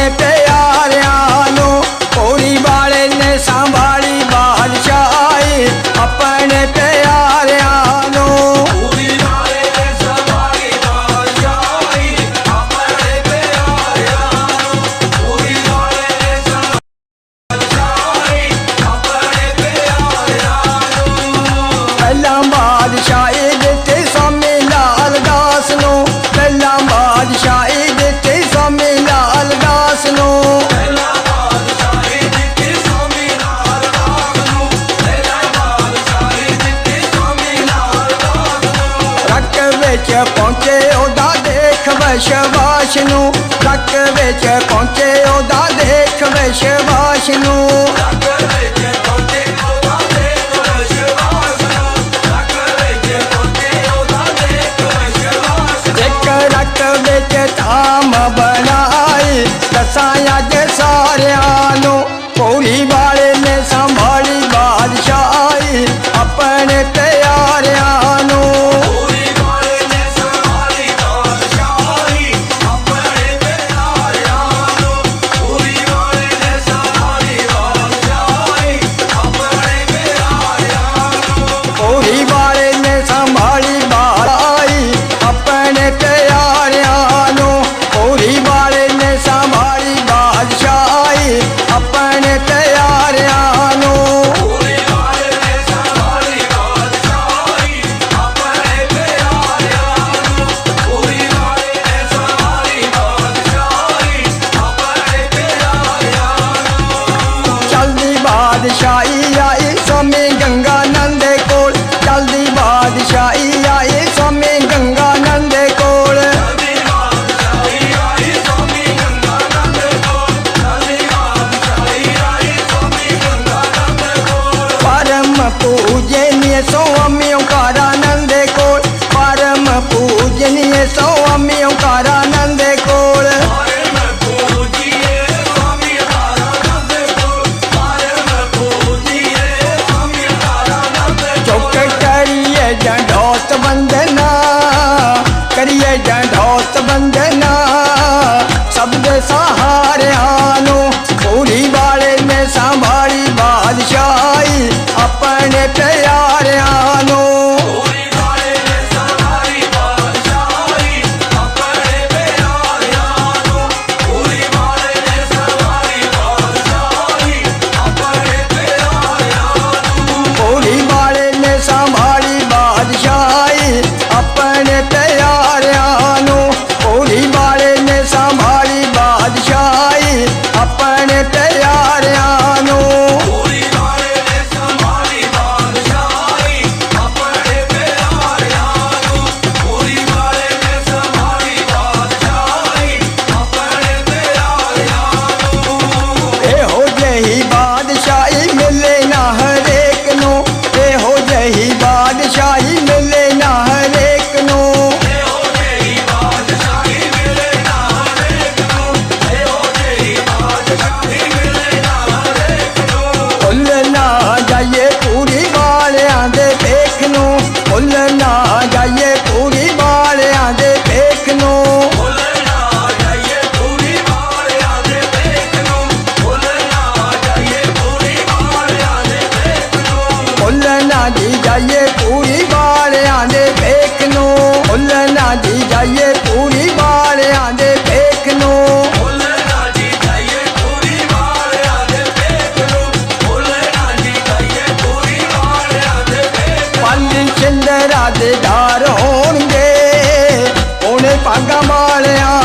মেটে ਪਹੁੰਚੇ ਉਹਦਾ ਦੇਖ ਵਿਸ਼ਵਾਸ ਨੂੰ। ਟੱਕ ਵਿੱਚ ਪਹੁੰਚੇ ਉਹਦਾ ਦੇਖ ਵਿਸ਼ਵਾਸ ਨੂੰ। ਇੱਕ ਰੱਖ ਵਿੱਚ ਧਾਮ ਬਣਾਈ ਦਸਾਂ ਅੱਜ ਸਾਰਿਆਂ ਨੂੰ। ਪੌੜੀ ਵਾਲੇ ਨੇ ਸੰਭਾਲੀ ਬਾਦਸ਼ਾਹੀ ਆਪਣੇ ਸੋਮੀ ਓੰਕਾਰਾ ਨੰਦ ਦੇ ਕੋਲ ਪਰਮ ਪੂਜਨੀਏ ਸੋਮੀ ਓੰਕਾਰਾ ਨੰਦ ਦੇ ਕੋਲ। ਚੁੱਕ ਕਰੀਏ ਜੰਡੋਤ ਬੰਦਨਾ ਕਰੀਏ ਜੰਡੋਤ ਬੰਦਨਾ ਸਭ ਦੇ ਸਹਾਰਿਆਂ ਨੂੰ ਪੂਰੀ ਵਾਲੇ ਨੇ ਸੰਭਾਲੀ ਬਾਦਸ਼ਾਹੀ ਆਪਣੇ ਪਿਆਰਿਆਂ ਦੀ ਜਾਈਏ ਪੂਰੀ ਵਾਲਿਆਂ ਦੇ ਵੇਖ ਨੂੰ। ਹੁੱਲਣਾ ਦੀ ਜਾਈਏ ਪੂਰੀ ਵਾਲਿਆਂ ਦੇ ਵੇਖ ਨੂੰ। ਚੰਦਰਾ ਦੇ ਦਾਰ ਹੋਣਗੇ। ਉਹਨੇ ਪਾਗਾ ਮਾਲਿਆ